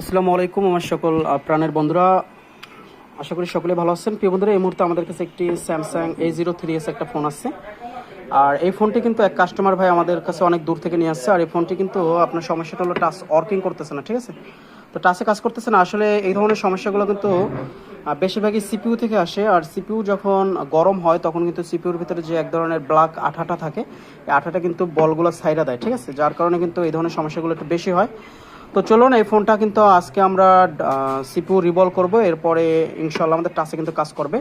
আসসালামু আলাইকুম আমার সকল প্রাণের বন্ধুরা। আশা করি সকলে ভালো আছেন। প্রিয় বন্ধুরা, এই মুহূর্তে আমাদের কাছে একটি Samsung A zero three S একটা ফোন আছে। আর এই ফোনটি কিন্তু এক কাস্টমার ভাই আমাদের কাছে অনেক দূর থেকে নিয়ে আসছে। আর এই ফোনটি কিন্তু আপনার সমস্যাটা হলো টাচ ওয়ার্কিং করতেছে না, ঠিক আছে? তো টাচে কাজ করতেছে না। আসলে এই ধরনের সমস্যাগুলো কিন্তু বেশিরভাগই সিপিউ থেকে আসে। আর সিপিইউ যখন গরম হয়, তখন কিন্তু সিপিইউর ভিতরে যে এক ধরনের ব্ল্যাক আঠাটা থাকে, এই আঠাটা কিন্তু বলগুলো সাইডা দেয়, ঠিক আছে? যার কারণে কিন্তু এই ধরনের সমস্যাগুলো একটু বেশি হয়। তো চলুন, এই ফোনটা কিন্তু আজকে আমরা সিপিউ রিভলভ করব। এরপরে ইনশাল্লাহ আমাদের টাচে কিন্তু কাজ করবে।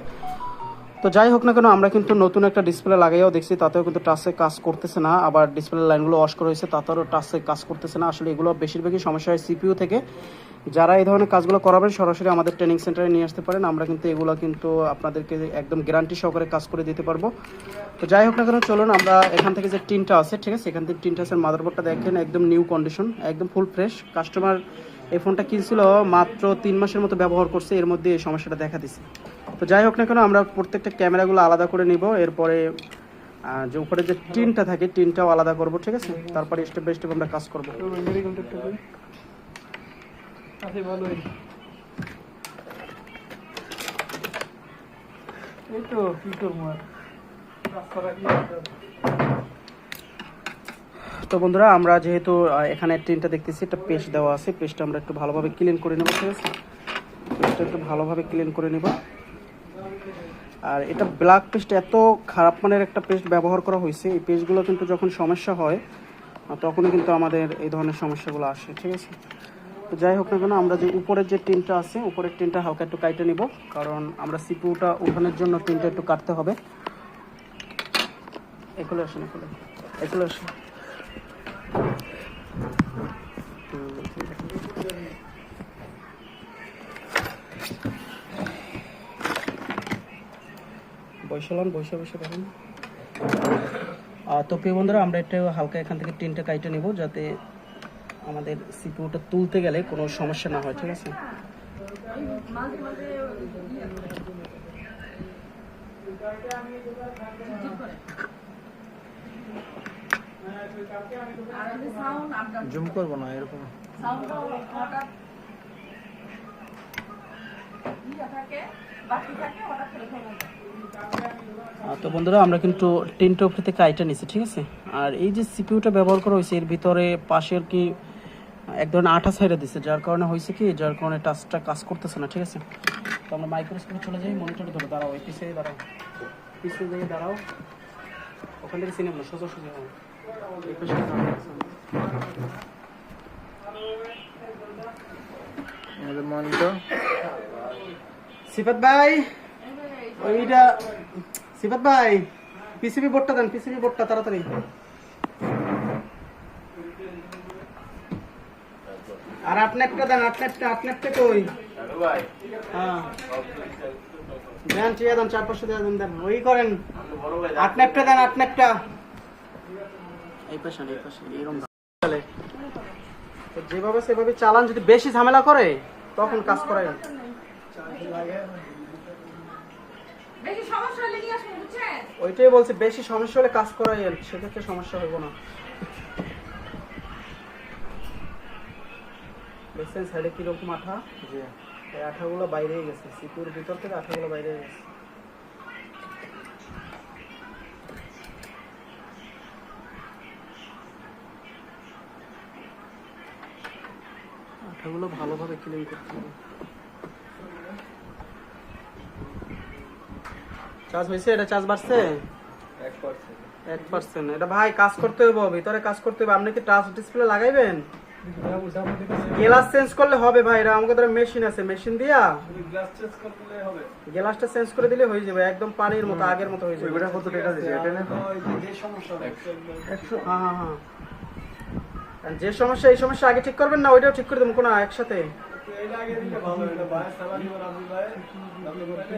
তো যাই হোক না কেন, আমরা কিন্তু নতুন একটা ডিসপ্লে লাগাইও দেখছি, তাতেও কিন্তু টাচে কাজ করতেছে না, আবার ডিসপ্লে লাইনগুলো ওয়াশ করা হয়েছে, তাতেও টাচে কাজ করতেছে না। আসলে এগুলো বেশিরভাগই সমস্যা হয় সিপিইউ থেকে। যারা এই ধরনের কাজগুলো করাবেন, সরাসরি আমাদের ট্রেনিং সেন্টারে নিয়ে আসতে পারেন। আমরা কিন্তু এগুলো কিন্তু আপনাদেরকে একদম গ্যারান্টি সহকারে কাজ করে দিতে পারব। তো যাই হোক না কেন, চলুন আমরা এখান থেকে যে টিনটা আছে, ঠিক আছে? এখান থেকে টিনটা আছে মাদারবোর্ডটা দেখেন, একদম নিউ কন্ডিশন একদম ফুল ফ্রেশ কাস্টমার এই ফোনটা কিনছিল মাত্র তিন মাসের মতো ব্যবহার করছে, এর মধ্যে এই সমস্যাটা দেখা দিছে। তো যাই হোক না কেন আমরা প্রত্যেকটা ক্যামেরাগুলো আলাদা করে নিব। এরপরে যে উপরে যে টিনটা থাকে টিনটাও আলাদা করব ঠিক আছে? তারপরে স্টেপ বাই স্টেপ আমরা কাজ করব। এই তো কি করব? তো বন্ধুরা আমরা যেহেতু এখানে টিনটা দেখতেছি একটা পেস্ট দেওয়া আছে। পেস্টটা আমরা একটু ভালোভাবে ক্লিন করে নেব ঠিক আছে? পেস্টটা একটু ভালোভাবে ক্লিন করে নেব। আর এটা ব্ল্যাক পেস্ট এত খারাপ মানের একটা পেস্ট ব্যবহার করা হয়েছে, এই পেস্টগুলো কিন্তু যখন সমস্যা হয়, তখনই কিন্তু আমাদের এই ধরনের সমস্যাগুলো আসে, ঠিক আছে? তো যাই হোক না কেন, আমরা যে উপরের যে টিনটা আছে, উপরের টিনটা হালকা একটু কাইটে নিব, কারণ আমরা সিপিউটা উঠানোর জন্য টিনটা একটু কাটতে হবে। এগুলো আসেন, এগুলো এগুলো আসেন। বৈশালন বৈশা বৈশা দেখেন। তো প্রিয় বন্ধুরা আমরা একটু হালকা এখান থেকে টিনটা কাইটে নিব যাতে আমাদের সিপিউটা তুলতে গেলে কোনো সমস্যা না হয় ঠিক আছে? জুম করব না এরকম। আহ, তো বন্ধুরা আমরা কিন্তু টিনটা উপরে থেকে আইটা নিছি ঠিক আছে? আর এই যে সিপিউটা ব্যবহার করা হয়েছে এর ভিতরে পাশে আর কি এক ধরনের আঠা সাইডে দিছে যার কারণে হয়েছে কি যার কারণে টাচটা কাজ করতেছে না ঠিক আছে? তো আমরা মাইক্রোস্কোপে চলে যাই মনিটরে ধরে দাঁড়াও এই পিছিয়ে দাঁড়াও পিছিয়ে দিকে দাঁড়াও ওখান থেকে সিনেমা সোজা সোজা। আমাদের মনিটর সিফাত ভাই! ওইটা সিফাত ভাই পিসিবি বোর্ডটা দেন পিসিবি বোর্ডটা তাড়াতাড়ি। আর আপনেরটা দেন আপনেরটা আপনেরটা কই? হ্যাঁ। দেন ঠিক দেন চার পাঁচশো দিয়ে দেন দেন। ওই করেন। আপনেরটা দেন আপনেরটা। এই পাশে এই পাশে এরকম চলে। যেভাবে সেভাবে চালান যদি বেশি ঝামেলা করে তখন কাজ করাই বেশি সমস্যা হলে নিয়ে আসুন বুঝছেন ওইটাই বলছি, বেশি সমস্যা হলে কাজ করাই সেক্ষেত্রে সমস্যা হইব না। সাইডে আঠা? জি এই আঠাগুলো গেছে ভিতর থেকে আঠাগুলো বাইরে গেছে। আঠাগুলো ভালোভাবে ক্লিন করতে হবে। চার্জ হয়েছে এটা চার্জ বাড়ছে? এক পার্সেন্ট এটা ভাই কাজ করতে হইব ভিতরে কাজ করতে হবে আপনি কি টাচ ডিসপ্লে লাগাইবেন? গ্লাস চেঞ্জ করলে হবে ভাই এটা আমাকে ধরে মেশিন আছে মেশিন দিয়া। গ্লাস চেঞ্জ গ্লাসটা চেঞ্জ করে দিলে হয়ে যাবে একদম পানির মতো আগের মতো হয়ে যাবে। ওইটা কত টাকা দিছে এটা না যে সমস্যা একশো হ্যাঁ হ্যাঁ হ্যাঁ। আর যে সমস্যা এই সমস্যা আগে ঠিক করবেন না ওইটাও ঠিক করে দেবো কোনো একসাথে। এটা আগে দিলে ভালো এটা চালানি ওর আমি ভাই। আপনি করতে।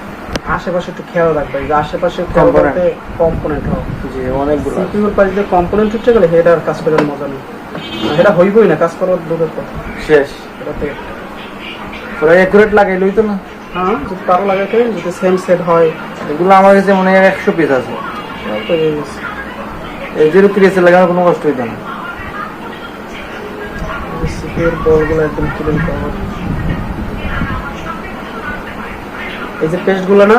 আশেপাশে একটু খেয়াল রাখবে যে আশেপাশে Component. কম্পোনেন্ট হোক। জি অনেকগুলো। সিপিইউর পাশে যে কম্পোনেন্ট উঠে গেলে কাজ করার মজা নেই। এটা হইবই না কাজ করার দূরের কথা। শেষ। এটাতে পুরো একুরেট লাগাইলই তো না? হ্যাঁ যদি লাগাতে যদি সেম সেট হয়। এগুলো আমার কাছে মনে হয় একশো পিস আছে। এই জিরো থ্রি লাগানোর কোনো কষ্ট হইতো না। সিপিইউর বলগুলো একদম ক্লিন করা। এই যে পেস্টগুলো না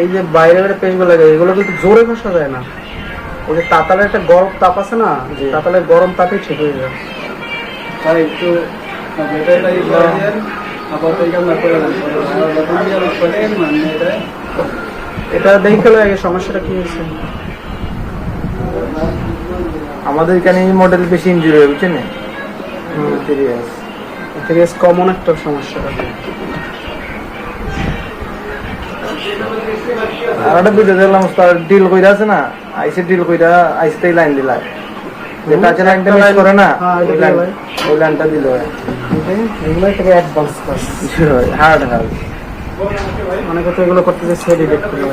এই যে বাইরে বাইরে পেস্টগুলো লাগে এগুলো কিন্তু জোরে ঘষা যায় না। ওই যে তাতালের একটা গরম তাপ আছে না। তাতালের গরম তাপে ঠিক হয়ে যায়। আর একটু এটা দেখে আগে সমস্যাটা কি হয়েছে? আমাদের এখানে এই মডেল বেশি ইঞ্জুরি হয় বুঝছেন? সিরিয়াস সিরিয়াস কমন একটা সমস্যাটা আর একটা ভিডিও দেখলাম তার ডিল কইরা আছে না আইসে ডিল কইরা আইসতেই লাইন দিলা। যেটা আছে লাইনটা মিস করে না হ্যাঁ, ওই লাইন ওই লাইনটা দিল। Hard hard. অনেকে তো এগুলো করতে যে সে ডিটেক্ট করে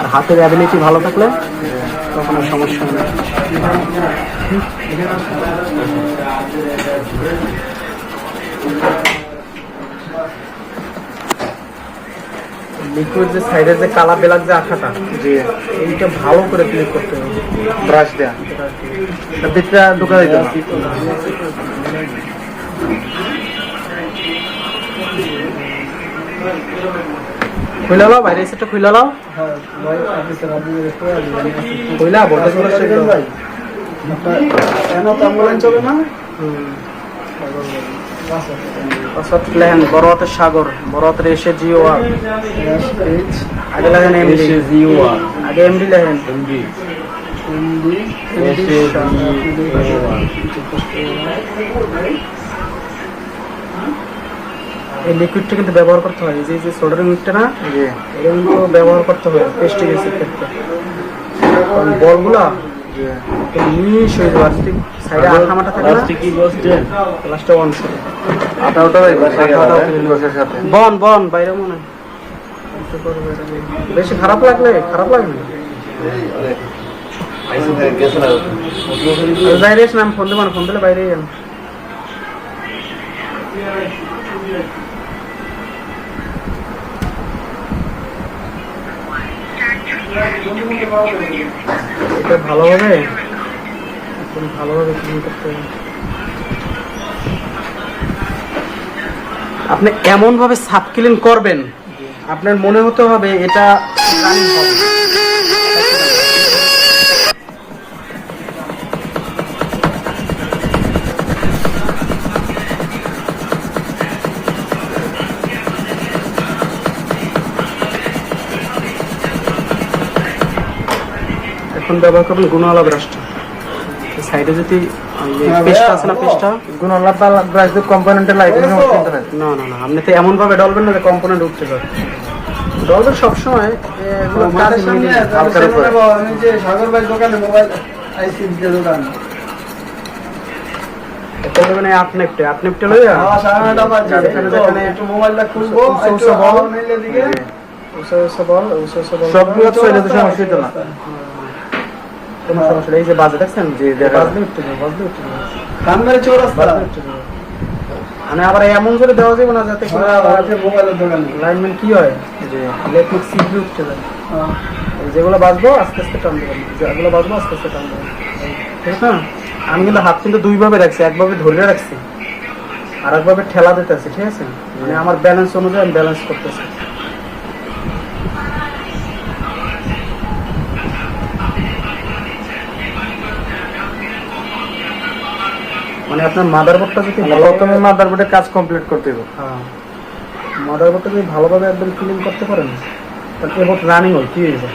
আর হাতের অ্যাবিলিটি ভালো থাকলে তখন আর সমস্যা নেই লিকুইড যে সাইডের যে কালা বেলার যে আঠাটা জি। এইটা ভালো করে ক্লিক করতে হবে। ব্রাশ দেয়া। ভিতরে ঢুকা দিত না। খুলে লাও বাইরে সেটা খুলে লাও খুইলা ভোল্টেজগুলো সেগুলো পাসওয়ার্ড প্ল্যান বড় হাতের সাগর বড় হাতের এসে জিও আর আগে লাগেন এমডি। আগে এমডি লেখেন এই লিকুইডটা কিন্তু ব্যবহার করতে হয়। যে- যে সোডারিং লিকুইডটা না এটা কিন্তু ব্যবহার করতে হবে পেস্টিসাইডের ক্ষেত্রে। কারণ বলগুলা মিশ হয়ে যাবে সাইডে আঠা থাকে না? লাস্টে অন শুরু আটা ওটা সাথে। বন বন বাইরে মনে নিয়ে। বেশি খারাপ লাগলে খারাপ লাগে না? বাইরে এসে আমি ফোন দেবো না ফোন দিলে বাইরে যান এটা ভালোভাবে ভালো ভালোভাবে ক্লিন করতে আপনি এমন ভাবে সাব ক্লিন করবেন, আপনার মনে হতে হবে এটা রানিং হবে। এখন ব্যবহার করবেন গুণওয়ালা ব্রাশটা সাইডে যদি পেস্টটা আছে না পেস্টটা? গুণ ব্রাশ দিয়ে কম্পোনেন্টে লাইটিং না না না না আপনি তো এমন ভাবে ডলবেন না যে কম্পোনেন্ট উঠতে যাবে ডলবেন সবসময় এগুলো কাজ immediate, হালকার উপরে। সাগর ভাই দোকানে মোবাইল আইসক্রিম দোকান। এটা দেবেন এই আট নেপটে আট নেপটে লইয়া আমার সাড়ে বাজে যেখানে যেখানে একটু মোবাইলটা খুলবো একটু বল। হাওয়া দিকে। উসে উসে বল উসে উসে বল। সবগুলো চলে তো সমস্যা না। এই যে বাজে দেখছেন চৌরাস্তা যাবে মানে আবার এমন করে দেওয়া যাবে না যাতে কোনো মোবাইলের দোকানে। লাইনম্যান কি হয়? জি ইলেকট্রিক সিপি উঠতে যায়। হ্যাঁ। যেগুলো বাজবো আস্তে আস্তে টান দেবেন যেগুলো বাজবো আস্তে আস্তে টান দেবেন ঠিক আছে আমি কিন্তু হাত কিন্তু দুইভাবে রাখছি একভাবে ধরে রাখছি আর একভাবে ঠেলা দিতেছি ঠিক আছে? মানে আমার ব্যালেন্স অনুযায়ী আমি ব্যালেন্স করতেছি। মানে আপনার মাদারবোর্ডটা যদি প্রথমে মাদারবোর্ডে কাজ কমপ্লিট করতে হবে হ্যাঁ। মাদারবোর্ডটা যদি ভালোভাবে একদম ক্লিন করতে পারেন এবার রানিং হয় কি হয়েছে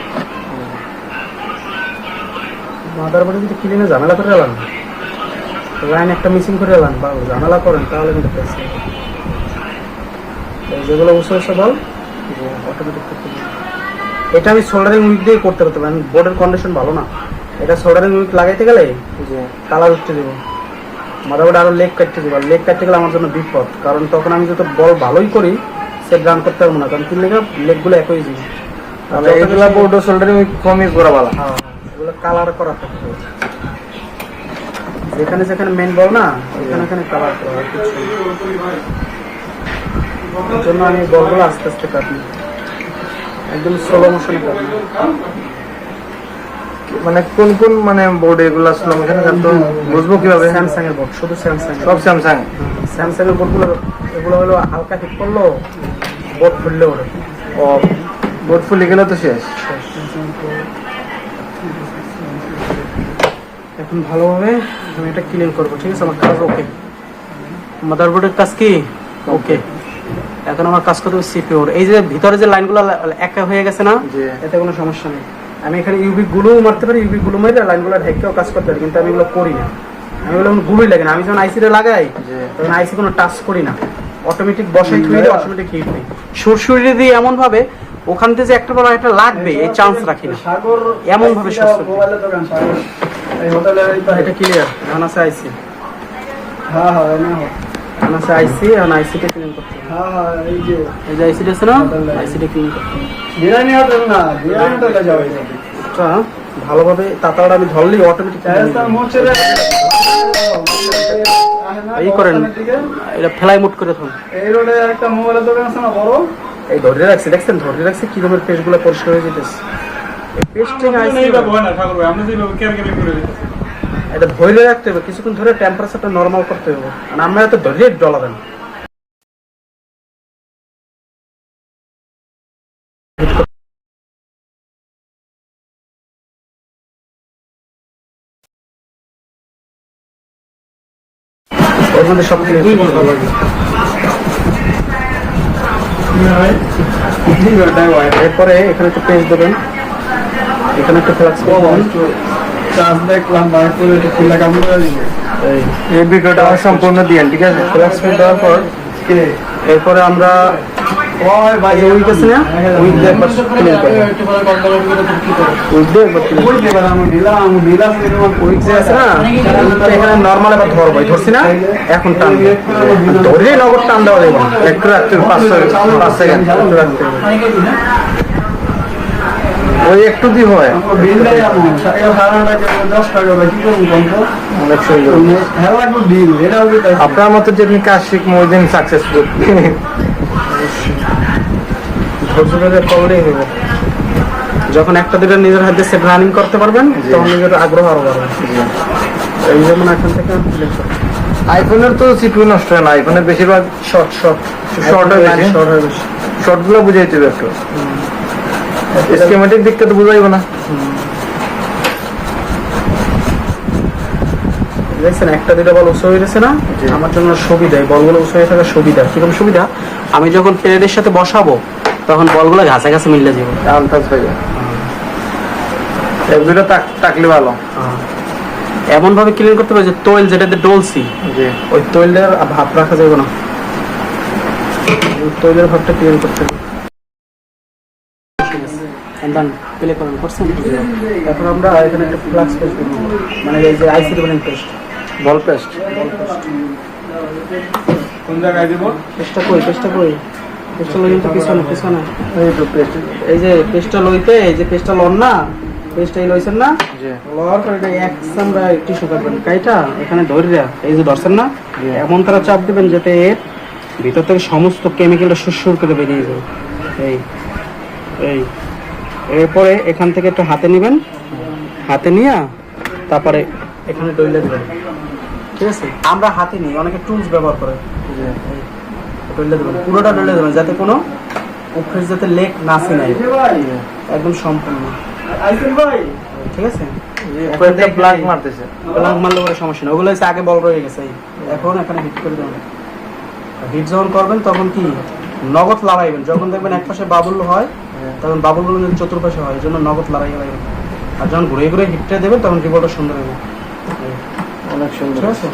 মাদার বাড়ি যদি কিনে ঝামেলা করে এলাম লাইন একটা মিসিং করে এলাম বা ঝামেলা করেন তাহলে কিন্তু পেয়েছে যেগুলো বসে বসে বল অটোমেটিক করতে এটা আমি সোল্ডারিং উইক দিয়ে করতে পারতাম বোর্ডের কন্ডিশন ভালো না। এটা সোল্ডারিং উইক লাগাইতে গেলে জি। কালার উঠতে দেবো। মাদারবোর্ড আরও লেগ কাটতে দেবো লেগ কাটতে গেলে আমার জন্য বিপদ। কারণ তখন আমি যত বল ভালোই করি সে রান করতে পারব না। কারণ কি লেগে লেগগুলো একই জিনিস। তাহলে এইগুলা বোর্ড সোল্ডারিং কমই করা ভালো হ্যাঁ, এগুলো কালার করা থাকতে হবে। যেখানে যেখানে মেন বল না ওখানে এখানে কালার করা হয় জন্য আমি বলগুলো আস্তে আস্তে কাটি একদম স্লো মোশনে কাটি মানে কোন কোন মানে বোর্ড এগুলা স্লো মোশন কাটতো বুঝব কীভাবে? স্যামসাং এর বোর্ড শুধু স্যামসাং সব স্যামসাং স্যামসাং এর বোর্ডগুলো এগুলো হলো হালকা হিট করল বোর্ড ফুললে ওরে। ও বোর্ড ফুলে গেলে তো শেষ। এখন ভালোভাবে আমি এটা ক্লিন করব ঠিক আছে? আমার কাজ ওকে মাদারবোর্ডের কাজ কি? ওকে এখন আমার কাজ করতে হবে সিপিওর এই যে ভিতরে যে লাইনগুলো একা হয়ে গেছে না। এতে কোনো সমস্যা নেই। আমি এখানে ইউবি গুলো মারতে পারি ইউবি গুলো মারি লাইনগুলো ঢেকেও কাজ করতে পারি কিন্তু আমি এগুলো করি না। আমি এগুলো গুলোই লাগে না। আমি যখন আইসিতে লাগাই তখন আইসি কোনো টাচ করি না। অটোমেটিক বসে দিই অটোমেটিক হিট নেই। সুরসুরি দিয়ে এমন ভাবে ওখান থেকে যে একটা বড় একটা লাগবে এই চান্স রাখি না। এমন ভাবে এটা ক্লিয়ার এখন আছে আইসি হ্যাঁ হ্যাঁ না। আইসি আইসিটা ক্লিন করতে হ্যাঁ হ্যাঁ এই যে। এই যে আইসিটা আছে না আইসিটা ক্লিন করতে বিরিয়ানি হোটেল না বিরিয়ানি হোটেলে যাবে। এটা ভালোভাবে তাতাটা আমি ধরলেই অটোমেটিক এই করেন এটা ফেলাই মুট করে থাকুন এই রোডে একটা মোবাইলের দোকান আছে না বড়? এই ধরে রাখছি দেখছেন? ধরে রাখছি কি রকমের পেস্টগুলো পরিষ্কার হয়ে যেতেছে। পেস্টিং আইসি এটা ধরে রাখতে হবে, কিছুক্ষণ ধরে টেম্পারেচারটা নরমাল করতে হবে। মানে আমরা এত ধরে ডলা দেন এরপরে এখানে একটা পেস্ট দেবেন। এখানে একটা ফ্লাক্স চাষ দেখলাম বাইক করে একটু খুলে কামড় করে এই ভিডিওটা আমার সম্পূর্ণ দিয়েন ঠিক আছে? ফ্লাক্স পেস্ট দেওয়ার পর এরপরে আমরা উইক আছে না? উইক দিয়ে একবার করে উইক দিয়ে একবার আমি আমি উইক যে আছে না? এখানে নর্মাল এবার ধরবো ধরছি না? এখন টান দেব। ধরে নগদ টান দেওয়া না। একটু রাখতে পাঁচ পাঁচ সেকেন্ড একটু রাখতে হবে। ওই একটু দি হয়। হ্যাঁ আপনার মতো যেদিন কাজ শিখব ওই দিন সাকসেসফুল যখন একটা দুটো নিজের হাতে সেট রানিং করতে পারবেন তখন নিজের আগ্রহ আরও বাড়বে। এই যেমন এখন থেকে আইফোনের তো সিপিউ নষ্ট হয় না আইফোনের বেশিরভাগ শর্ট শর্ট শর্ট হয়ে বেশি? শর্ট হয়ে বেশি। শর্টগুলো বুঝাইতে হবে একটু। স্কিমেটিক দিকটা তো বুঝাইবো না। দেখছেন একটা দুটো বল উঁচু হয়ে গেছে না আমার জন্য সুবিধা এই বলগুলো উঁচু হয়ে থাকার সুবিধা। কীরকম সুবিধা? আমি যখন প্লেটের সাথে বসাবো তখন বলগুলো ঘাসে ঘাসে মিললে যাবে হয়ে যায় এক দুটো তাকলে ভালো। এমন ভাবে ক্লিন করতে হবে যে তৈল যেটাতে ডলছি জি। ওই তৈলের ভাব রাখা যাবে না। তৈলের ভাবটা ক্লিন করতে হবে। ডান প্লে করেন করছেন? তারপর আমরা এখানে একটা ফ্লাক্স পেস্ট করব মানে এই যে আইসি পেস্ট বল পেস্ট কোন জায়গায় দিব? পেস্টটা কই পেস্টটা কই? পেস্টটা লই কিন্তু পিছনে পিছনে এই তো পেস্ট এই যে পেস্টটা লইতে এই যে পেস্টটা লন না পেস্টটা এই লইছেন না? জি। লওয়ার পরে এটা এক আমরা টিস্যু কাটবেন। কাইটা এখানে ধরিয়া এই যে ধরছেন না? এমন তারা চাপ দিবেন যাতে এর ভিতর থেকে সমস্ত কেমিক্যালটা সুরসুর করে বেরিয়ে যাবে এই এই। এরপরে এখান থেকে একটু হাতে নেবেন। হাতে নিয়ে তারপরে এখানে ডইলে দেবেন। ঠিক আছে? আমরা হাতে নিই অনেকে টুলস ব্যবহার করে। ডলে দেবেন পুরোটা ডলে দেবেন যাতে কোনো উপরের যাতে লেক না ভাই। একদম সম্পূর্ণ। ঠিক আছে? কয়েকটা মারতেছে। প্লাগ মারলে ওরা সমস্যা নেই। ওগুলো হচ্ছে আগে বল রয়ে গেছে। এখন এখানে হিট করে দেবেন। হিট যখন করবেন তখন কি? নগদ লড়াইবেন যখন দেখবেন এক পাশে বাবুল হয় তখন বাবুলগুলো যেন চতুর্পাশে হয় এই জন্য নগদ লড়াই লাগাইবেন আর যখন ঘুরে ঘুরে হিটটা দেবেন তখন রিপোর্টটা সুন্দর হবে। অনেক সুন্দর ঠিক আছে?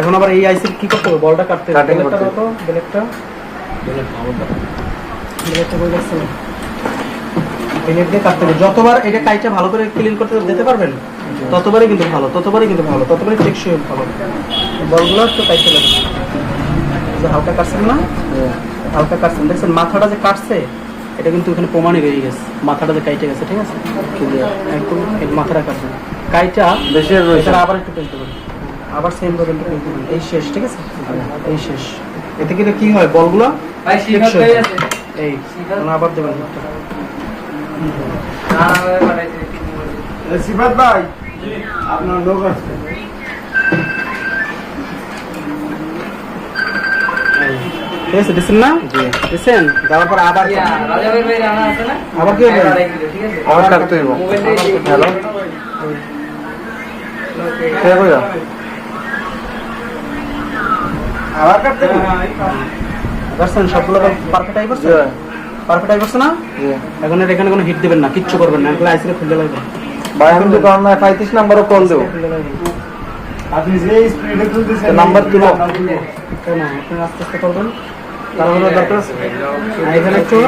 এখন আবার এই আইসির কি করতে হবে? বলটা কাটতে হবে। ব্লেডটা করতে ব্লেডটা। ব্লেডটা কই যাচ্ছে না ব্লেড দিয়ে কাটতে হবে। যতবার এটা কাইটা ভালো করে ক্লিন করতে দিতে পারবেন ততবারই কিন্তু ভালো ততবারই কিন্তু ভালো ততবারই টেকসই ভালো। বলগুলো লাগে হালকা কাটছেন না? হালকা কাটছেন। দেখছেন মাথাটা যে কাটছে এটা কিন্তু এখানে প্রমাণই বেরিয়ে গেছে। মাথাটা যে কাইটে গেছে ঠিক আছে? একদম মাথাটা কাটছে কাইটা বেশি রয়েছে। আবার একটু পেলতে পারি আবার সেম ভাবে এই শেষ ঠিক আছে? এই শেষ। এতে কিন্তু কি হয়? বলগুলো। এই আবার দেবেন সিফাত ভাই আপনার লোক আছে। ঠিক আছে দিচ্ছেন না? দিচ্ছেন দেওয়ার পর আবার না? আবার কি? হ্যাঁ, আবার কাটতে হইব। হ্যালো আবার কাটতে হবে? দেখছেন সবগুলো পারফেক্ট আই করছে পারফেক্ট আই করছে না? জি। এখন এখানে কোনো হিট দেবেন না কিচ্ছু করবেন না। এগুলো আইসিলে খুলে লাগবে। ভাই আমি তো পঁয়ত্রিশ নাম্বারও কল দেবো। আপনি যে স্পিডে তুলতেছেন নাম্বার তুলো। কেন? আপনি আস্তে আস্তে করবেন তারপরে দরকার এখানে একটু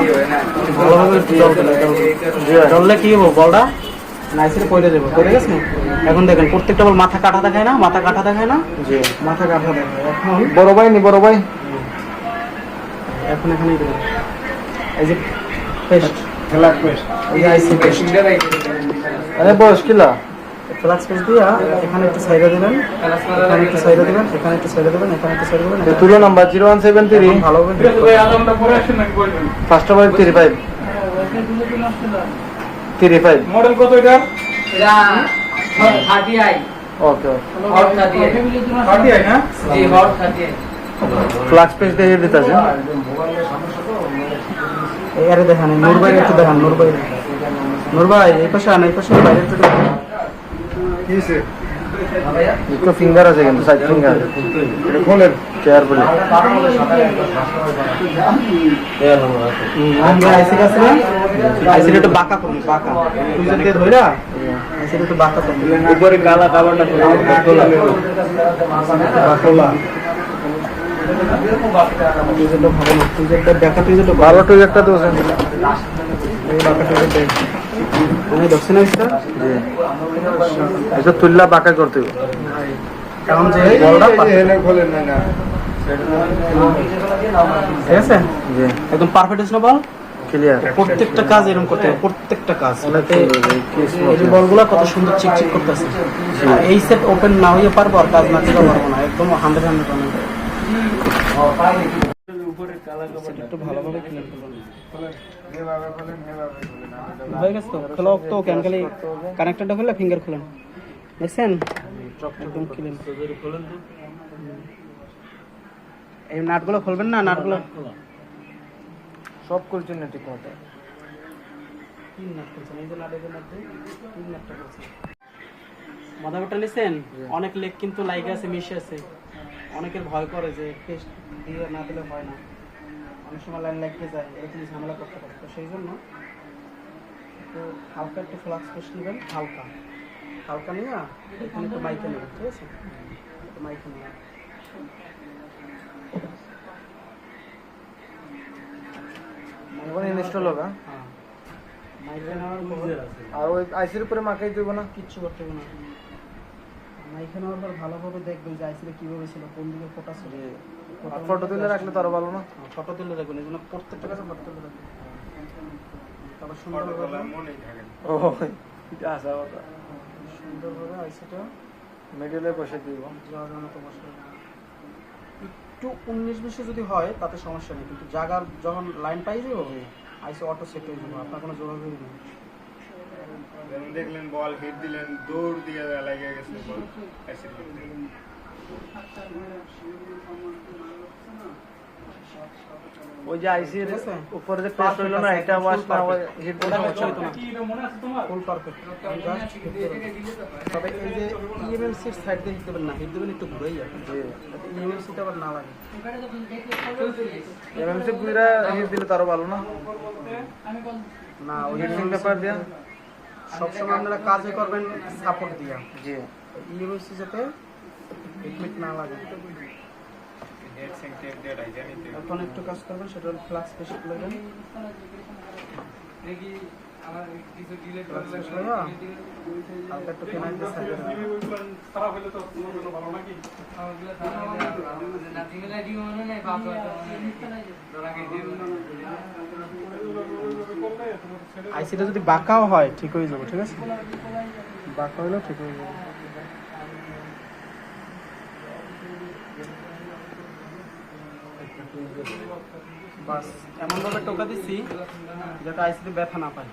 ভালোভাবে একটু জল দেবেন জল দেবেন। জি জললে কি হব বলটা? নাইসিরে পড়ে দেবো পড়ে গেছে? এখন দেখেন প্রত্যেকটা বল মাথা কাটা দেখায় না মাথা কাটা দেখায় না? জি। মাথা কাটা দেখায়। এখন বড় ভাই নি বড় ভাই? এখন এখানেই দেবেন এই যে পেস্ট খেলা কোয়েস্ট এই আইসি পেস্ট। আরে বয়স কিলা? ফ্লাক্স দিয়া এখানে একটু সাইডে দেবেন এখানে একটু সাইডে দেবেন এখানে একটু সাইডে দেবেন এখানে একটু সাইডে দেবেন। তো তুলো number zero one seven three. First three five three five model কত এটা? এটা 30 আই ওকে ওকে হট 30 আই পার্টি জি হট 30 আই ফ্লাক্স পেজ দিয়ে দিতে আছে। এই আরে দেখান এই নূর ভাই একটু দেখান নূর ভাই। নূর ভাই এই পাশে আন এই পাশে বাইরে একটু দেখান। একটু ফিঙ্গার আছে কিন্তু সাইড ফিঙ্গার এটা খোলেন আইসি কাছে না? একটু বাঁকা করুন বাঁকা। তুমি যদি ধইরা আইসিটা একটু বাঁকা করুন উপরে কাবারটা টুই একটা আমি দক্ষিণ আইসিটা জি। এটা তুললা বাঁকা করতে হবে। এখন যে বলটা এনে খোলেন না না। ঠিক আছে? জি। একদম পারফেক্ট না বল? ক্লিয়ার প্রত্যেকটা কাজ এরকম করতে হবে প্রত্যেকটা কাজ। এই বলগুলো কত সুন্দর চিকচিক করতেছে। আর এই সেট ওপেন না হয়ে পারব আর কাজ না করতে পারব না। একদম হান্ড্রেড হান্ড্রেড একটু ভালোভাবে ক্লিয়ার করবেন এভাবে এভাবে হয়ে গেছে তো? খোলা তো কেন খালি কানেক্টরটা খুললে ফিঙ্গার খুলেন দেখছেন? একদম ক্লিন এই নাটগুলো খুলবেন না? নাটগুলো সব করছেন না ঠিক মতো। তিন নাট খুলছেন। এই যে নাট এই যে নাট দিয়ে তিন নাটটা খুলছেন। মাথা ব্যাটা নিছেন অনেক লেগ কিন্তু লাইগে আছে মিশে আছে। অনেকের ভয় করে যে টেস্ট দিয়ে না দিলে হয় না। অনেক সময় লাইন লাগিয়ে যায় এরকম ঝামেলা করতে পারে। তো সেই জন্য একটু হালকা একটু ফ্লাক্স পেস্ট নেবেন হালকা। হালকা নিয়ে এখানে একটু মাইকে নেবেন ঠিক আছে? মাইকে নেবেন এখন ইনস্টল হবে হ্যাঁ। আর ওই আইসির উপরে মাখাই দেবো না? কিচ্ছু করতে হবে না। মাইকে নেওয়ার পর ভালোভাবে দেখবেন যে আইসিটা কীভাবে ছিল কোন দিকে ফোটা ছিল। ফটো তুলে রাখলে তো আরও ভালো না? ফটো তুলে রাখবেন এই জন্য প্রত্যেকটা কাছে ফটো তুলে রাখবেন তারপর সুন্দরভাবে ও আশা কথা সুন্দরভাবে আইসিটা মিডিলে বসে দিব। জন্য বসে একটু উনিশ বিশে যদি হয় তাতে সমস্যা নেই। কিন্তু জায়গার যখন লাইন পাই যাব আইসি অটো সেট হয়ে যাব। আপনার কোনো জোগাড় নেই দেখলেন বল হিট দিলেন দৌড় দিয়ে লাগে গেছে বল। অ্যাসিড ওই যে আইসির উপরে যে পেস্ট হইল না এটা ওয়াশ না হিট সমস্যা হতো না। ফুল পারফেক্ট তবে এই যে ইএমএমসির সাইড দিয়ে হিট দেবেন না হিট দেবেন একটু ঘুরেই যাবে। ইএমএমসিটা আবার না লাগে। এমএমসি গুইরা হিট দিলে তারও ভালো না? না ওই হিটিং পেপার দিয়া? সবসময় আপনারা কাজে করবেন সাপোর্ট দিয়া। জি। ইএমএমসি যাতে হিটমিট না লাগে হেড সেন্টার দিয়ে রাইজা নিতে এখন একটু কাজ করবেন সেটা হল ফ্লাক্স বেশি করবেন দেখি আমার কিছু ডিলেট ফ্লাক্স বেশি হইয়া হালকা একটু করে আইসিটা যদি বাঁকাও হয় ঠিক হয়ে যাবে ঠিক আছে? বাঁকা হলেও ঠিক হয়ে যাবে। বাস এমনভাবে টোকা দিচ্ছি যাতে আইসিতে ব্যথা না পায়।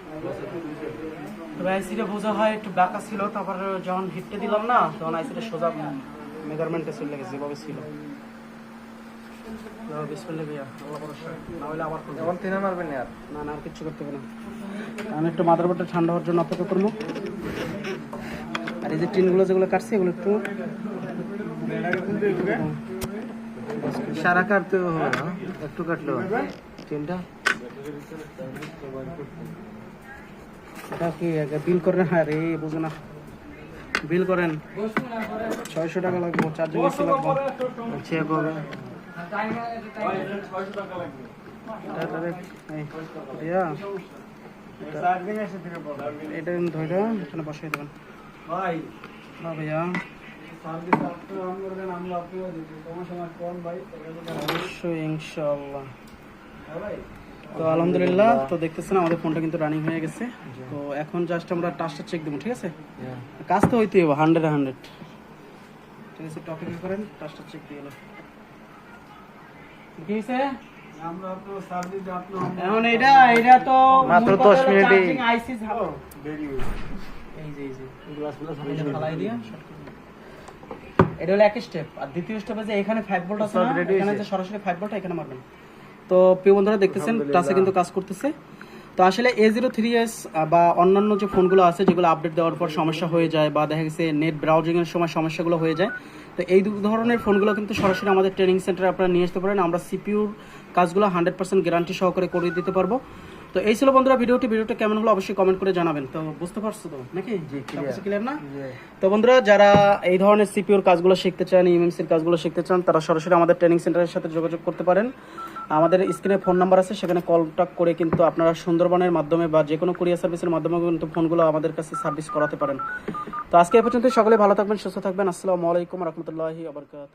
তবে আইসিটা বোঝা হয় একটু বাঁকা ছিল তারপর যখন হিটটা দিলাম না তখন আইসিটা সোজা মেজারমেন্টে চলে গেছে যেভাবে ছিল। আমি একটু মাদারবোর্ডটা ঠান্ডা হওয়ার জন্য অপেক্ষা করব। আর এই যে টিনগুলো যেগুলো কাটছি এগুলো একটু সারা কাটতে হবে না একটু কাটলে তিনটা। এটা কি বিল করেন? হ্যাঁ রে বুঝো না। বিল করেন। ছয়শো টাকা লাগবে চার্জিং এসি লাগবে। চেক হবে এটা ধরে বসাই দেবেন। ভাই। ভাইয়া। অবশ্যই তো আলহামদুলিল্লাহ তো দেখতেছেন আমাদের ফোনটা কিন্তু রানিং হয়ে গেছে। তো এখন জাস্ট আমরা টাচটা চেক দেবো ঠিক আছে? কাজ তো হইতে হবে হান্ড্রেড হান্ড্রেড ঠিক আছে টপিক করেন টাচটা চেক দিয়ে গেল কি হয়েছে এখন এটা এটা তো মাত্র মূল 10 হলো মিনিটেই। charging IC ঝালো। এই যে এই যে। এটা ফালাই দিয়া। দিন। এটা হলো এক স্টেপ আর দ্বিতীয় স্টেপে যে এখানে 5 ভোল্ট আছে না? এখানে যে সরাসরি 5 ভোল্ট এখানে মারবেন। তো প্রিয় বন্ধুরা দেখতেছেন টাচে কিন্তু কাজ করতেছে। তো আসলে এ জিরো থ্রি এস বা অন্যান্য যে ফোনগুলো আছে যেগুলো আপডেট দেওয়ার পর সমস্যা হয়ে যায় বা দেখা গেছে নেট ব্রাউজিং এর সময় সমস্যাগুলো হয়ে যায় তো এই দু ধরনের ফোনগুলো কিন্তু সরাসরি আমাদের ট্রেনিং সেন্টারে আপনারা নিয়ে আসতে পারেন। আমরা সিপিউর কাজগুলো হান্ড্রেড পার্সেন্ট গ্যারান্টি সহকারে করে দিতে পারব। তো এই ছিল বন্ধুরা ভিডিওটি। ভিডিওটা কেমন হলো অবশ্যই কমেন্ট করে জানাবেন। তো বুঝতে পারছ তো? নাকি? ক্লিয়ার না? তো বন্ধুরা যারা এই ধরনের সিপিওর কাজগুলো শিখতে চান ইএমএমসির কাজগুলো শিখতে চান তারা সরাসরি আমাদের ট্রেনিং সেন্টারের সাথে যোগাযোগ করতে পারেন। আমাদের স্ক্রিনে ফোন নাম্বার আছে সেখানে কলটাক করে কিন্তু আপনারা সুন্দরবনের মাধ্যমে বা যে কোনো কুরিয়ার সার্ভিসের মাধ্যমে কিন্তু ফোনগুলো আমাদের কাছে সার্ভিস করাতে পারেন। তো আজকে এ পর্যন্ত সকলে ভালো থাকবেন সুস্থ থাকবেন। আসসালামু আলাইকুম রহমতুল্লাহি আবরকাত